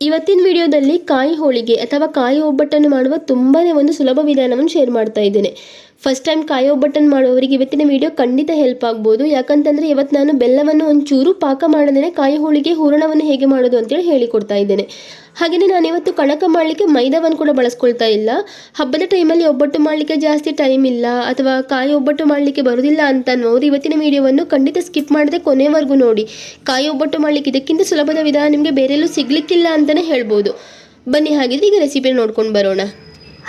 ಇವತ್ತಿನ ವಿಡಿಯೋದಲ್ಲಿ ಕಾಯಿ ಹೋಳಿಗೆ ಅಥವಾ ಕಾಯಿ ಒಬ್ಬಟ್ಟನ್ನು ಮಾಡುವ ತುಂಬಾ ಒಂದು ಸುಲಭ ವಿಧಾನವನ್ನು ಶೇರ್ ಮಾಡ್ತಾ ಇದ್ದೇನೆ. ಫಸ್ಟ್ ಟೈಮ್ ಕಾಯೋ ಬಟನ್ ಮಾಡುವವರಿಗೆ ಇವತ್ತಿನ ವಿಡಿಯೋ ಖಂಡಿತ ಹೆಲ್ಪ್ ಆಗ್ಬೋದು. ಯಾಕಂತಂದರೆ ಇವತ್ತು ನಾನು ಬೆಲ್ಲವನ್ನು ಒಂಚೂರು ಪಾಕ ಮಾಡದೇ ಕಾಯಿ ಹೋಳಿಗೆ ಹೂರಣವನ್ನು ಹೇಗೆ ಮಾಡೋದು ಅಂತೇಳಿ ಹೇಳಿಕೊಡ್ತಾ ಇದ್ದೇನೆ. ಹಾಗೆಯೇ ನಾನು ಇವತ್ತು ಕಣಕ ಮಾಡಲಿಕ್ಕೆ ಮೈದಾವನ್ನು ಕೂಡ ಬಳಸ್ಕೊಳ್ತಾ ಇಲ್ಲ. ಹಬ್ಬದ ಟೈಮಲ್ಲಿ ಒಬ್ಬಟ್ಟು ಮಾಡಲಿಕ್ಕೆ ಜಾಸ್ತಿ ಟೈಮ್ ಇಲ್ಲ, ಅಥವಾ ಕಾಯಿ ಒಬ್ಬಟ್ಟು ಮಾಡಲಿಕ್ಕೆ ಬರೋದಿಲ್ಲ ಅಂತ ಅನ್ನೋರು ಇವತ್ತಿನ ವಿಡಿಯೋವನ್ನು ಖಂಡಿತ ಸ್ಕಿಪ್ ಮಾಡದೆ ಕೊನೆವರೆಗೂ ನೋಡಿ. ಕಾಯಿ ಒಬ್ಬಟ್ಟು ಮಾಡಲಿಕ್ಕೆ ಇದಕ್ಕಿಂತ ಸುಲಭದ ವಿಧಾನ ನಿಮಗೆ ಬೇರೆಲ್ಲೂ ಸಿಗಲಿಕ್ಕಿಲ್ಲ ಅಂತಲೇ ಹೇಳ್ಬೋದು. ಬನ್ನಿ ಹಾಗಿದ್ರೆ ಈಗ ರೆಸಿಪಿ ನೋಡ್ಕೊಂಡು ಬರೋಣ.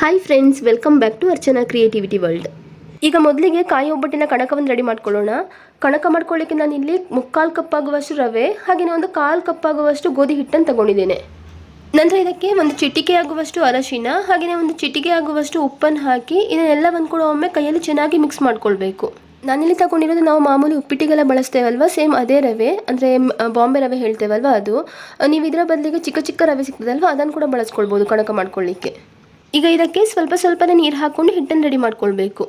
Hi friends welcome back to Archana creativity world ಈಗ ಮೊದಲಿಗೆ ಕಾಯಿ ಒಬ್ಬಟ್ಟಿನ ಕಣಕವನ್ನು ರೆಡಿ ಮಾಡ್ಕೊಳ್ಳೋಣ. ಕಣಕ ಮಾಡ್ಕೊಳ್ಳಿಕ್ಕೆ ನಾನು ಇಲ್ಲಿ ಮುಕ್ಕಾಲು ಕಪ್ ಆಗುವಷ್ಟು ರವೆ ಹಾಗೆಯೇ ಒಂದು ಕಾಲು ಕಪ್ ಆಗುವಷ್ಟು ಗೋಧಿ ಹಿಟ್ಟನ್ನು ತಗೊಂಡಿದ್ದೇನೆ. ನಂತರ ಇದಕ್ಕೆ ಒಂದು ಚಿಟಿಕೆ ಆಗುವಷ್ಟು ಅರಶಿನ ಹಾಗೆಯೇ ಒಂದು ಚಿಟಿಕೆ ಆಗುವಷ್ಟು ಉಪ್ಪನ್ನು ಹಾಕಿ ಇದನ್ನೆಲ್ಲವನ್ನು ಕೂಡ ಒಮ್ಮೆ ಕೈಯಲ್ಲಿ ಚೆನ್ನಾಗಿ ಮಿಕ್ಸ್ ಮಾಡ್ಕೊಳ್ಬೇಕು. ನಾನಿಲ್ಲಿ ತಗೊಂಡಿರೋದು ನಾವು ಮಾಮೂಲಿ ಉಪ್ಪಿಟ್ಟಿಗೆಲ್ಲ ಬಳಸ್ತೇವಲ್ವ, ಸೇಮ್ ಅದೇ ರವೆ, ಅಂದರೆ ಬಾಂಬೆ ರವೆ ಹೇಳ್ತೇವಲ್ವ ಅದು. ನೀವು ಇದರ ಬದಲಿಗೆ ಚಿಕ್ಕ ಚಿಕ್ಕ ರವೆ ಸಿಗ್ತದಲ್ವ, ಅದನ್ನು ಕೂಡ ಬಳಸ್ಕೊಳ್ಬೋದು ಕಣಕ ಮಾಡ್ಕೊಳ್ಳಿಕ್ಕೆ. ಈಗ ಇದಕ್ಕೆ ಸ್ವಲ್ಪ ಸ್ವಲ್ಪನೇ ನೀರು ಹಾಕ್ಕೊಂಡು ಹಿಟ್ಟನ್ನು ರೆಡಿ ಮಾಡ್ಕೊಳ್ಬೇಕು.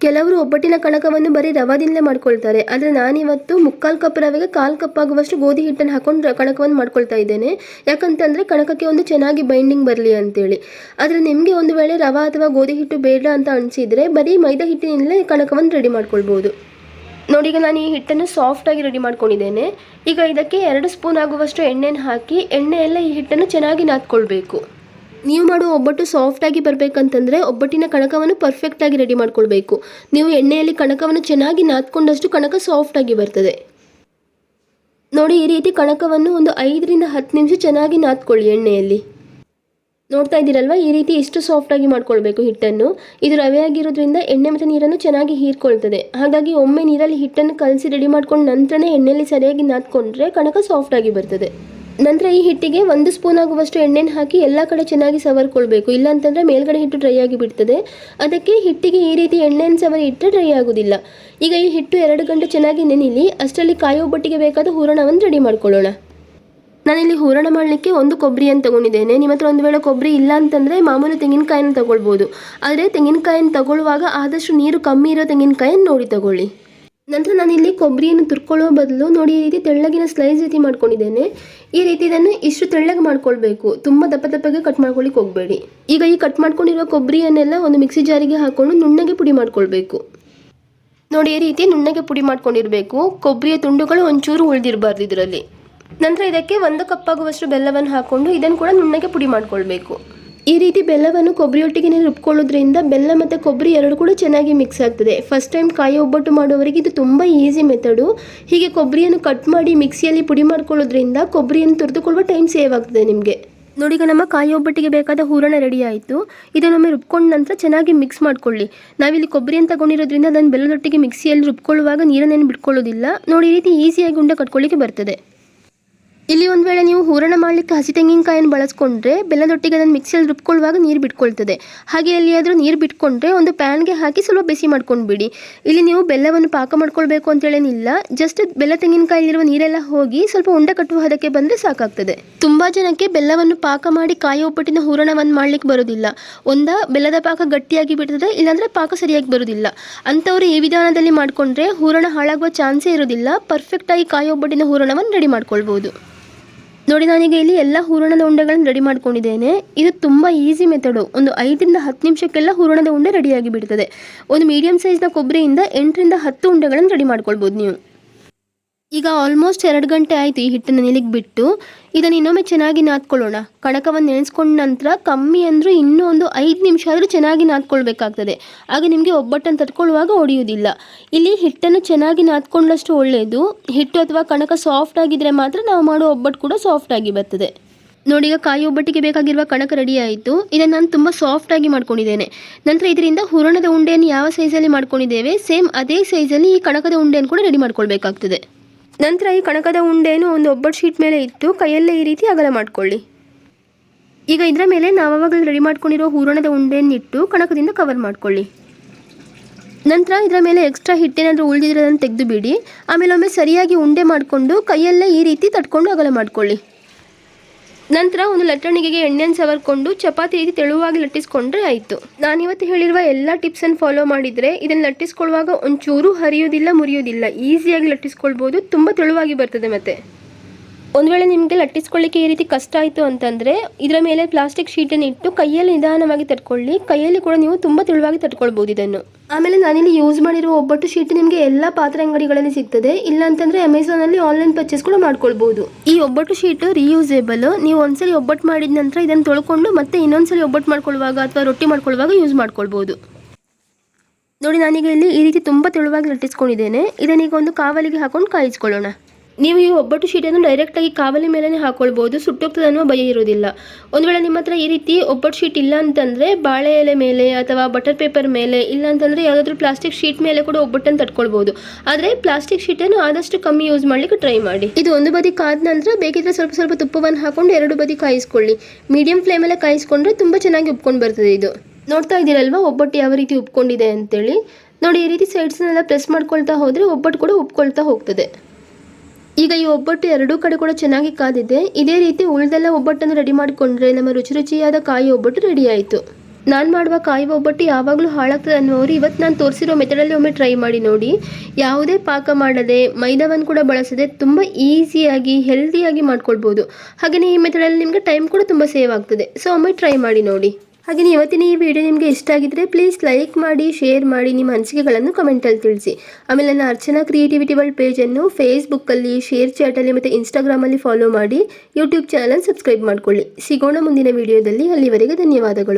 ಕೆಲವರು ಒಬ್ಬಟ್ಟಿನ ಕಣಕವನ್ನು ಬರೀ ರವಾದಿಂದಲೇ ಮಾಡ್ಕೊಳ್ತಾರೆ. ಆದರೆ ನಾನಿವತ್ತು ಮುಕ್ಕಾಲು ಕಪ್ ರವೆಗೆ ಕಾಲು ಕಪ್ ಆಗುವಷ್ಟು ಗೋಧಿ ಹಿಟ್ಟನ್ನು ಹಾಕೊಂಡು ಕಣಕವನ್ನು ಮಾಡ್ಕೊಳ್ತಾ ಇದ್ದೇನೆ. ಯಾಕಂತಂದರೆ ಕಣಕಕ್ಕೆ ಒಂದು ಚೆನ್ನಾಗಿ ಬೈಂಡಿಂಗ್ ಬರಲಿ ಅಂತೇಳಿ. ಆದರೆ ನಿಮಗೆ ಒಂದು ವೇಳೆ ರವೆ ಅಥವಾ ಗೋಧಿ ಹಿಟ್ಟು ಬೇಡ ಅಂತ ಅನಿಸಿದರೆ ಬರೀ ಮೈದಾ ಹಿಟ್ಟಿನಿಂದಲೇ ಕಣಕವನ್ನು ರೆಡಿ ಮಾಡ್ಕೊಳ್ಬೋದು. ನೋಡಿ, ಈಗ ನಾನು ಈ ಹಿಟ್ಟನ್ನು ಸಾಫ್ಟಾಗಿ ರೆಡಿ ಮಾಡ್ಕೊಂಡಿದ್ದೇನೆ. ಈಗ ಇದಕ್ಕೆ ಎರಡು ಸ್ಪೂನ್ ಆಗುವಷ್ಟು ಎಣ್ಣೆನ ಹಾಕಿ, ಎಣ್ಣೆಯೆಲ್ಲ ಈ ಹಿಟ್ಟನ್ನು ಚೆನ್ನಾಗಿ ನಾದ್ಕೊಳ್ಬೇಕು. ನೀವು ಮಾಡುವ ಒಬ್ಬಟ್ಟು ಸಾಫ್ಟಾಗಿ ಬರಬೇಕಂತಂದರೆ ಒಬ್ಬಟ್ಟಿನ ಕಣಕವನ್ನು ಪರ್ಫೆಕ್ಟಾಗಿ ರೆಡಿ ಮಾಡ್ಕೊಳ್ಬೇಕು. ನೀವು ಎಣ್ಣೆಯಲ್ಲಿ ಕಣಕವನ್ನು ಚೆನ್ನಾಗಿ ನಾದ್ಕೊಂಡಷ್ಟು ಕಣಕ ಸಾಫ್ಟಾಗಿ ಬರ್ತದೆ. ನೋಡಿ, ಈ ರೀತಿ ಕಣಕವನ್ನು ಒಂದು ಐದರಿಂದ ಹತ್ತು ನಿಮಿಷ ಚೆನ್ನಾಗಿ ನಾದ್ಕೊಳ್ಳಿ ಎಣ್ಣೆಯಲ್ಲಿ. ನೋಡ್ತಾ ಇದ್ದೀರಲ್ವ? ಈ ರೀತಿ ಇಷ್ಟು ಸಾಫ್ಟಾಗಿ ಮಾಡ್ಕೊಳ್ಬೇಕು ಹಿಟ್ಟನ್ನು. ಇದು ರವೆ ಆಗಿರೋದ್ರಿಂದ ಎಣ್ಣೆ ಮತ್ತು ನೀರನ್ನು ಚೆನ್ನಾಗಿ ಹೀರ್ಕೊಳ್ತದೆ. ಹಾಗಾಗಿ ಒಮ್ಮೆ ನೀರಲ್ಲಿ ಹಿಟ್ಟನ್ನು ಕಲಸಿ ರೆಡಿ ಮಾಡ್ಕೊಂಡು ನಂತರನೇ ಎಣ್ಣೆಯಲ್ಲಿ ಸರಿಯಾಗಿ ನಾದ್ಕೊಂಡ್ರೆ ಕಣಕ ಸಾಫ್ಟಾಗಿ ಬರ್ತದೆ. ನಂತರ ಈ ಹಿಟ್ಟಿಗೆ ಒಂದು ಸ್ಪೂನ್ ಆಗುವಷ್ಟು ಎಣ್ಣೆನ ಹಾಕಿ ಎಲ್ಲ ಕಡೆ ಚೆನ್ನಾಗಿ ಸವರ್ಕೊಳ್ಬೇಕು. ಇಲ್ಲ ಅಂತಂದರೆ ಮೇಲ್ಗಡೆ ಹಿಟ್ಟು ಡ್ರೈ ಆಗಿ ಬಿಡ್ತದೆ. ಅದಕ್ಕೆ ಹಿಟ್ಟಿಗೆ ಈ ರೀತಿ ಎಣ್ಣೆನ ಸವರಿ ಇಟ್ಟರೆ ಡ್ರೈ ಆಗೋದಿಲ್ಲ. ಈಗ ಈ ಹಿಟ್ಟು ಎರಡು ಗಂಟೆ ಚೆನ್ನಾಗಿ ನೆನಿಲಿ, ಅಷ್ಟರಲ್ಲಿ ಕಾಯಿ ಒಬ್ಬಟ್ಟಿಗೆ ಬೇಕಾದ ಹೂರಣವನ್ನು ರೆಡಿ ಮಾಡ್ಕೊಳ್ಳೋಣ. ನಾನಿಲ್ಲಿ ಹೂರಣ ಮಾಡಲಿಕ್ಕೆ ಒಂದು ಕೊಬ್ಬರಿಯನ್ನು ತಗೊಂಡಿದ್ದೇನೆ. ನಿಮ್ಮ ಹತ್ರ ಒಂದು ವೇಳೆ ಕೊಬ್ಬರಿ ಇಲ್ಲ ಅಂತಂದರೆ ಮಾಮೂಲು ತೆಂಗಿನಕಾಯನ್ನು ತಗೊಳ್ಬೋದು. ಆದರೆ ತೆಂಗಿನಕಾಯನ್ನು ತಗೊಳ್ಳುವಾಗ ಆದಷ್ಟು ನೀರು ಕಮ್ಮಿ ಇರೋ ತೆಂಗಿನಕಾಯನ್ನು ನೋಡಿ ತಗೊಳ್ಳಿ. ನಂತರ ನಾನಿಲ್ಲಿ ಕೊಬ್ಬರಿಯನ್ನು ತುರ್ಕೊಳ್ಳೋ ಬದಲು ನೋಡಿ, ಈ ರೀತಿ ತೆಳ್ಳಗಿನ ಸ್ಲೈಸ್ ರೀತಿ ಮಾಡ್ಕೊಂಡಿದ್ದೇನೆ. ಈ ರೀತಿ ಇದನ್ನು ಇಷ್ಟು ತೆಳ್ಳಗೆ ಮಾಡ್ಕೊಳ್ಬೇಕು. ತುಂಬ ದಪ್ಪ ದಪ್ಪಗೆ ಕಟ್ ಮಾಡ್ಕೊಳ್ಳಿಕ್ಕೆ ಹೋಗಬೇಡಿ. ಈಗ ಈ ಕಟ್ ಮಾಡ್ಕೊಂಡಿರುವ ಕೊಬ್ಬರಿಯನ್ನೆಲ್ಲ ಒಂದು ಮಿಕ್ಸಿ ಜಾರಿಗೆ ಹಾಕೊಂಡು ನುಣ್ಣಗೆ ಪುಡಿ ಮಾಡ್ಕೊಳ್ಬೇಕು. ನೋಡಿ, ಈ ರೀತಿ ನುಣ್ಣಗೆ ಪುಡಿ ಮಾಡ್ಕೊಂಡಿರಬೇಕು. ಕೊಬ್ಬರಿಯ ತುಂಡುಗಳು ಒಂಚೂರು ಉಳಿದಿರಬಾರ್ದು ಇದರಲ್ಲಿ. ನಂತರ ಇದಕ್ಕೆ ಒಂದು ಕಪ್ ಆಗುವಷ್ಟು ಬೆಲ್ಲವನ್ನು ಹಾಕ್ಕೊಂಡು ಇದನ್ನು ಕೂಡ ನುಣ್ಣಗೆ ಪುಡಿ ಮಾಡ್ಕೊಳ್ಬೇಕು. ಈ ರೀತಿ ಬೆಲ್ಲವನ್ನು ಕೊಬ್ಬರಿ ಒಟ್ಟಿಗೆ ರುಬ್ಕೊಳ್ಳೋದ್ರಿಂದ ಬೆಲ್ಲ ಮತ್ತು ಕೊಬ್ಬರಿ ಎರಡು ಕೂಡ ಚೆನ್ನಾಗಿ ಮಿಕ್ಸ್ ಆಗ್ತದೆ. ಫಸ್ಟ್ ಟೈಮ್ ಕಾಯಿ ಒಬ್ಬಟ್ಟು ಮಾಡುವವರಿಗೆ ಇದು ತುಂಬ ಈಸಿ ಮೆಥಡು ಹೀಗೆ ಕೊಬ್ಬರಿಯನ್ನು ಕಟ್ ಮಾಡಿ ಮಿಕ್ಸಿಯಲ್ಲಿ ಪುಡಿ ಮಾಡ್ಕೊಳ್ಳೋದ್ರಿಂದ ಕೊಬ್ಬರಿಯನ್ನು ತುರಿದುಕೊಳ್ಳುವ ಟೈಮ್ ಸೇವ್ ಆಗ್ತದೆ ನಿಮಗೆ. ನೋಡಿ ನಮ್ಮ ಕಾಯಿ ಒಬ್ಬಟ್ಟಿಗೆ ಬೇಕಾದ ಹೂರಣ ರೆಡಿ ಆಯಿತು. ಇದನ್ನೊಮ್ಮೆ ರುಬ್ಕೊಂಡ ನಂತರ ಚೆನ್ನಾಗಿ ಮಿಕ್ಸ್ ಮಾಡ್ಕೊಳ್ಳಿ. ನಾವಿಲ್ಲಿ ಕೊಬ್ಬರಿಯನ್ನು ತಗೊಂಡಿರೋದ್ರಿಂದ ಅದನ್ನು ಬೆಲ್ಲದೊಟ್ಟಿಗೆ ಮಿಕ್ಸಿಯಲ್ಲಿ ರುಬ್ಕೊಳ್ಳುವಾಗ ನೀರನ್ನೇನು ಬಿಟ್ಕೊಳ್ಳೋದಿಲ್ಲ. ನೋಡಿ, ಈ ರೀತಿ ಈಸಿಯಾಗಿ ಉಂಡೆ ಕಟ್ಕೊಳ್ಳಿಕ್ಕೆ ಬರ್ತದೆ. ಇಲ್ಲಿ ಒಂದು ವೇಳೆ ನೀವು ಹೂರಣ ಮಾಡಲಿಕ್ಕೆ ಹಸಿ ತೆಂಗಿನಕಾಯನ್ನು ಬಳಸ್ಕೊಂಡ್ರೆ ಬೆಲ್ಲದೊಟ್ಟಿಗೆ ಅದನ್ನು ಮಿಕ್ಸಿಯಲ್ಲಿ ರುಬ್ಕೊಳ್ಳುವಾಗ ನೀರು ಬಿಟ್ಕೊಳ್ತದೆ. ಹಾಗೆ ಎಲ್ಲಿಯಾದರೂ ನೀರು ಬಿಟ್ಕೊಂಡ್ರೆ ಒಂದು ಪ್ಯಾನ್ಗೆ ಹಾಕಿ ಸ್ವಲ್ಪ ಬಿಸಿ ಮಾಡ್ಕೊಂಡ್ಬಿಡಿ. ಇಲ್ಲಿ ನೀವು ಬೆಲ್ಲವನ್ನು ಪಾಕ ಮಾಡ್ಕೊಳ್ಬೇಕು ಅಂತೇಳೇನಿಲ್ಲ ಜಸ್ಟ್ ಬೆಲ್ಲ ತೆಂಗಿನಕಾಯಲ್ಲಿರುವ ನೀರೆಲ್ಲ ಹೋಗಿ ಸ್ವಲ್ಪ ಉಂಡೆ ಕಟ್ಟುವ ಹದಕ್ಕೆ ಬಂದರೆ ಸಾಕಾಗ್ತದೆ. ತುಂಬ ಜನಕ್ಕೆ ಬೆಲ್ಲವನ್ನು ಪಾಕ ಮಾಡಿ ಕಾಯಿ ಒಬ್ಬಟ್ಟಿನ ಹೂರಣವನ್ನು ಮಾಡಲಿಕ್ಕೆ ಬರೋದಿಲ್ಲ. ಒಂದ, ಬೆಲ್ಲದ ಪಾಕ ಗಟ್ಟಿಯಾಗಿ ಬಿಡ್ತದೆ, ಇಲ್ಲಾಂದರೆ ಪಾಕ ಸರಿಯಾಗಿ ಬರೋದಿಲ್ಲ. ಅಂಥವ್ರು ಈ ವಿಧಾನದಲ್ಲಿ ಮಾಡಿಕೊಂಡ್ರೆ ಹೂರಣ ಹಾಳಾಗುವ ಚಾನ್ಸೇ ಇರೋದಿಲ್ಲ. ಪರ್ಫೆಕ್ಟಾಗಿ ಕಾಯಿ ಒಬ್ಬಟ್ಟಿನ ಹೂರಣವನ್ನು ರೆಡಿ ಮಾಡ್ಕೊಳ್ಬೋದು. ನೋಡಿ, ನಾನೀಗ ಇಲ್ಲಿ ಎಲ್ಲ ಹೂರಣದ ಉಂಡೆಗಳನ್ನು ರೆಡಿ ಮಾಡ್ಕೊಂಡಿದ್ದೇನೆ. ಇದು ತುಂಬ ಈಸಿ ಮೆಥಡು ಒಂದು ಐದರಿಂದ ಹತ್ತು ನಿಮಿಷಕ್ಕೆಲ್ಲ ಹೂರಣದ ಉಂಡೆ ರೆಡಿಯಾಗಿ ಬಿಡ್ತದೆ ಒಂದು ಮೀಡಿಯಂ ಸೈಜ್ನ ಕೊಬ್ಬರಿಯಿಂದ ಎಂಟರಿಂದ ಹತ್ತು ಉಂಡೆಗಳನ್ನು ರೆಡಿ ಮಾಡ್ಕೊಳ್ಬೋದು ನೀವು. ಈಗ ಆಲ್ಮೋಸ್ಟ್ ಎರಡು ಗಂಟೆ ಆಯಿತು ಈ ಹಿಟ್ಟನ್ನು ನೆಲಿಗೆ ಬಿಟ್ಟು. ಇದನ್ನು ಇನ್ನೊಮ್ಮೆ ಚೆನ್ನಾಗಿ ನಾದ್ಕೊಳ್ಳೋಣ. ಕಣಕವನ್ನು ನೆನೆಸ್ಕೊಂಡ ನಂತರ ಕಮ್ಮಿ ಅಂದರೂ ಇನ್ನೂ ಒಂದು ಐದು ನಿಮಿಷ ಆದರೂ ಚೆನ್ನಾಗಿ ನಾದ್ಕೊಳ್ಬೇಕಾಗ್ತದೆ. ಆಗ ನಿಮಗೆ ಒಬ್ಬಟ್ಟನ್ನು ತಟ್ಕೊಳ್ಳುವಾಗ ಒಡೆಯುವುದಿಲ್ಲ. ಇಲ್ಲಿ ಹಿಟ್ಟನ್ನು ಚೆನ್ನಾಗಿ ನಾದ್ಕೊಂಡಷ್ಟು ಒಳ್ಳೆಯದು ಹಿಟ್ಟು ಅಥವಾ ಕಣಕ ಸಾಫ್ಟ್ ಆಗಿದ್ದರೆ ಮಾತ್ರ ನಾವು ಮಾಡೋ ಒಬ್ಬಟ್ಟು ಕೂಡ ಸಾಫ್ಟ್ ಆಗಿ ಬರ್ತದೆ. ನೋಡಿ, ಈಗ ಕಾಯಿ ಒಬ್ಬಟ್ಟಿಗೆ ಬೇಕಾಗಿರುವ ಕಣಕ ರೆಡಿ ಆಯಿತು. ಇದನ್ನು ನಾನು ತುಂಬ ಸಾಫ್ಟಾಗಿ ಮಾಡ್ಕೊಂಡಿದ್ದೇನೆ. ನಂತರ ಇದರಿಂದ ಹೂರಣದ ಉಂಡೆಯನ್ನು ಯಾವ ಸೈಜಲ್ಲಿ ಮಾಡ್ಕೊಂಡಿದ್ದೇವೆ ಸೇಮ್ ಅದೇ ಸೈಜಲ್ಲಿ ಈ ಕಣಕದ ಉಂಡೆಯನ್ನು ಕೂಡ ರೆಡಿ ಮಾಡ್ಕೊಳ್ಬೇಕಾಗ್ತದೆ. ನಂತರ ಈ ಕಣಕದ ಉಂಡೆಯನ್ನು ಒಂದು ಒಬ್ಬಟ್ಟು ಶೀಟ್ ಮೇಲೆ ಇಟ್ಟು ಕೈಯಲ್ಲೇ ಈ ರೀತಿ ಅಗಲ ಮಾಡ್ಕೊಳ್ಳಿ. ಈಗ ಇದರ ಮೇಲೆ ನಾವು ಆವಾಗಲೇ ರೆಡಿ ಮಾಡ್ಕೊಂಡಿರೋ ಹೂರಣದ ಉಂಡೆಯನ್ನಿಟ್ಟು ಕಣಕದಿಂದ ಕವರ್ ಮಾಡ್ಕೊಳ್ಳಿ. ನಂತರ ಇದರ ಮೇಲೆ ಎಕ್ಸ್ಟ್ರಾ ಹಿಟ್ಟೇನಾದರೂ ಉಳಿದಿದ್ರೆ ಅದನ್ನು ತೆಗೆದು ಬಿಡಿ. ಆಮೇಲೆ ಒಮ್ಮೆ ಸರಿಯಾಗಿ ಉಂಡೆ ಮಾಡಿಕೊಂಡು ಕೈಯಲ್ಲೇ ಈ ರೀತಿ ತಟ್ಕೊಂಡು ಅಗಲ ಮಾಡ್ಕೊಳ್ಳಿ. ನಂತರ ಒಂದು ಲಟ್ಟಣಿಗೆಗೆ ಎಣ್ಣೆಯನ್ನು ಸವರ್ಕೊಂಡು ಚಪಾತಿ ರೀತಿ ತೆಳುವಾಗಿ ಲಟ್ಟಿಸ್ಕೊಂಡ್ರೆ ಆಯಿತು. ನಾನಿವತ್ತು ಹೇಳಿರುವ ಎಲ್ಲ ಟಿಪ್ಸನ್ನು ಫಾಲೋ ಮಾಡಿದರೆ ಇದನ್ನು ಲಟ್ಟಿಸ್ಕೊಳ್ಳುವಾಗ ಒಂಚೂರು ಹರಿಯೋದಿಲ್ಲ ಮುರಿಯೋದಿಲ್ಲ ಈಸಿಯಾಗಿ ಲಟ್ಟಿಸ್ಕೊಳ್ಬೋದು. ತುಂಬ ತೆಳುವಾಗಿ ಬರ್ತದೆ ಮತ್ತೆ. ಒಂದು ವೇಳೆ ನಿಮಗೆ ಲಟ್ಟಿಸ್ಕೊಳ್ಳಿಕ್ಕೆ ಈ ರೀತಿ ಕಷ್ಟ ಆಯಿತು ಅಂತಂದರೆ ಇದರ ಮೇಲೆ ಪ್ಲಾಸ್ಟಿಕ್ ಶೀಟನ್ನು ಇಟ್ಟು ಕೈಯಲ್ಲಿ ನಿಧಾನವಾಗಿ ತಟ್ಕೊಳ್ಳಿ. ಕೈಯಲ್ಲಿ ಕೂಡ ನೀವು ತುಂಬ ತೆಳುವಾಗಿ ತಟ್ಕೊಳ್ಬೋದು ಇದನ್ನು. ಆಮೇಲೆ ನಾನಿಲ್ಲಿ ಯೂಸ್ ಮಾಡಿರುವ ಒಬ್ಬಟ್ಟು ಶೀಟ್ ನಿಮಗೆ ಎಲ್ಲ ಪಾತ್ರೆ ಅಂಗಡಿಗಳಲ್ಲಿ ಸಿಗ್ತದೆ. ಇಲ್ಲ ಅಂತಂದರೆ ಅಮೆಝಾನಲ್ಲಿ ಆನ್ಲೈನ್ ಪರ್ಚೇಸ್ ಕೂಡ ಮಾಡ್ಕೊಳ್ಬೋದು. ಈ ಒಬ್ಬಟ್ಟು ಶೀಟ್ ರಿಯೂಸೇಬಲ್ ನೀವು ಒಂದ್ಸಲಿ ಒಬ್ಬಟ್ಟು ಮಾಡಿದ ನಂತರ ಇದನ್ನು ತೊಳ್ಕೊಂಡು ಮತ್ತೆ ಇನ್ನೊಂದ್ಸಲಿ ಒಬ್ಬಟ್ಟು ಮಾಡ್ಕೊಳ್ಳುವಾಗ ಅಥವಾ ರೊಟ್ಟಿ ಮಾಡ್ಕೊಳ್ಳುವಾಗ ಯೂಸ್ ಮಾಡ್ಕೊಳ್ಬೋದು. ನೋಡಿ, ನಾನೀಗ ಇಲ್ಲಿ ಈ ರೀತಿ ತುಂಬ ತೆಳುವಾಗಿ ಲಟ್ಟಿಸ್ಕೊಂಡಿದ್ದೇನೆ. ಇದನ್ನೀಗ ಒಂದು ಕಾವಲಿಗೆ ಹಾಕೊಂಡು ಕಾಯಿಸ್ಕೊಳ್ಳೋಣ. ನೀವು ಈ ಒಬ್ಬಟ್ಟು ಶೀಟನ್ನು ಡೈರೆಕ್ಟಾಗಿ ಕಾವಲಿ ಮೇಲೇ ಹಾಕೊಳ್ಬೋದು. ಸುಟ್ಟೋಗ್ತದೆ ಅನ್ನೋ ಭಯ ಇರೋದಿಲ್ಲ ಒಂದು ವೇಳೆ ನಿಮ್ಮ ಹತ್ರ ಈ ರೀತಿ ಒಬ್ಬಟ್ಟು ಶೀಟ್ ಇಲ್ಲ ಅಂತಂದರೆ ಬಾಳೆ ಎಲೆ ಮೇಲೆ ಅಥವಾ ಬಟರ್ ಪೇಪರ್ ಮೇಲೆ ಇಲ್ಲ ಅಂತಂದರೆ ಯಾವುದಾದ್ರೂ ಪ್ಲಾಸ್ಟಿಕ್ ಶೀಟ್ ಮೇಲೆ ಕೂಡ ಒಬ್ಬಟ್ಟನ್ನು ತಟ್ಕೊಳ್ಬೋದು. ಆದರೆ ಪ್ಲಾಸ್ಟಿಕ್ ಶೀಟನ್ನು ಆದಷ್ಟು ಕಮ್ಮಿ ಯೂಸ್ ಮಾಡಲಿಕ್ಕೆ ಟ್ರೈ ಮಾಡಿ. ಇದು ಒಂದು ಬದಿ ಕಾದ ನಂತರ ಬೇಕಿದ್ರೆ ಸ್ವಲ್ಪ ಸ್ವಲ್ಪ ತುಪ್ಪವನ್ನು ಹಾಕೊಂಡು ಎರಡು ಬದಿ ಕಾಯಿಸ್ಕೊಳ್ಳಿ. ಮೀಡಿಯಂ ಫ್ಲೇಮಲ್ಲೇ ಕಾಯಿಸ್ಕೊಂಡ್ರೆ ತುಂಬ ಚೆನ್ನಾಗಿ ಉಪ್ಕೊಂಡು ಬರ್ತದೆ ಇದು. ನೋಡ್ತಾ ಇದ್ದೀರಲ್ವಾ ಒಬ್ಬಟ್ಟು ಯಾವ ರೀತಿ ಉಪ್ಕೊಂಡಿದೆ ಅಂತೇಳಿ. ನೋಡಿ ಈ ರೀತಿ ಸೈಡ್ಸ್ನೆಲ್ಲ ಪ್ರೆಸ್ ಮಾಡ್ಕೊಳ್ತಾ ಹೋದರೆ ಒಬ್ಬಟ್ಟು ಕೂಡ ಉಪ್ಕೊಳ್ತಾ ಹೋಗ್ತದೆ. ಈಗ ಈ ಒಬ್ಬಟ್ಟು ಎರಡೂ ಕಡೆ ಕೂಡ ಚೆನ್ನಾಗಿ ಕಾದಿದೆ. ಇದೇ ರೀತಿ ಉಳಿದೆಲ್ಲ ಒಬ್ಬಟ್ಟನ್ನು ರೆಡಿ ಮಾಡಿಕೊಂಡ್ರೆ ನಮ್ಮ ರುಚಿ ರುಚಿಯಾದ ಕಾಯಿ ಒಬ್ಬಟ್ಟು ರೆಡಿ ಆಯಿತು. ನಾನು ಮಾಡುವ ಕಾಯಿ ಒಬ್ಬಟ್ಟು ಯಾವಾಗಲೂ ಹಾಳಾಗ್ತದೆ ಅನ್ನೋರು ಇವತ್ತು ನಾನು ತೋರಿಸಿರೋ ಮೆಥಡಲ್ಲಿ ಒಮ್ಮೆ ಟ್ರೈ ಮಾಡಿ ನೋಡಿ. ಯಾವುದೇ ಪಾಕ ಮಾಡದೆ ಮೈದಾವನ್ನು ಕೂಡ ಬಳಸದೆ ತುಂಬ ಈಸಿಯಾಗಿ ಹೆಲ್ದಿಯಾಗಿ ಮಾಡ್ಕೊಳ್ಬೋದು. ಹಾಗೆಯೇ ಈ ಮೆಥಡಲ್ಲಿ ನಿಮಗೆ ಟೈಮ್ ಕೂಡ ತುಂಬ ಸೇವ್ ಆಗ್ತದೆ. ಸೊ ಒಮ್ಮೆ ಟ್ರೈ ಮಾಡಿ ನೋಡಿ. ಹಾಗೆಯೇ ಇವತ್ತಿನ ಈ ವಿಡಿಯೋ ನಿಮಗೆ ಇಷ್ಟ ಆಗಿದ್ದರೆ ಪ್ಲೀಸ್ ಲೈಕ್ ಮಾಡಿ ಶೇರ್ ಮಾಡಿ ನಿಮ್ಮ ಅನಿಸಿಕೆಗಳನ್ನು ಕಮೆಂಟಲ್ಲಿ ತಿಳಿಸಿ. ಆಮೇಲೆ ನನ್ನ ಅರ್ಚನಾ ಕ್ರಿಯೇಟಿವಿಟಿ ವರ್ಲ್ಡ್ ಪೇಜನ್ನು ಫೇಸ್ಬುಕ್ಕಲ್ಲಿ ಶೇರ್ ಚಾಟಲ್ಲಿ ಮತ್ತು ಇನ್ಸ್ಟಾಗ್ರಾಮಲ್ಲಿ ಫಾಲೋ ಮಾಡಿ ಯೂಟ್ಯೂಬ್ ಚಾನಲ್ ಸಬ್ಸ್ಕ್ರೈಬ್ ಮಾಡಿಕೊಳ್ಳಿ. ಸಿಗೋಣ ಮುಂದಿನ ವಿಡಿಯೋದಲ್ಲಿ ಅಲ್ಲಿವರೆಗೆ ಧನ್ಯವಾದಗಳು.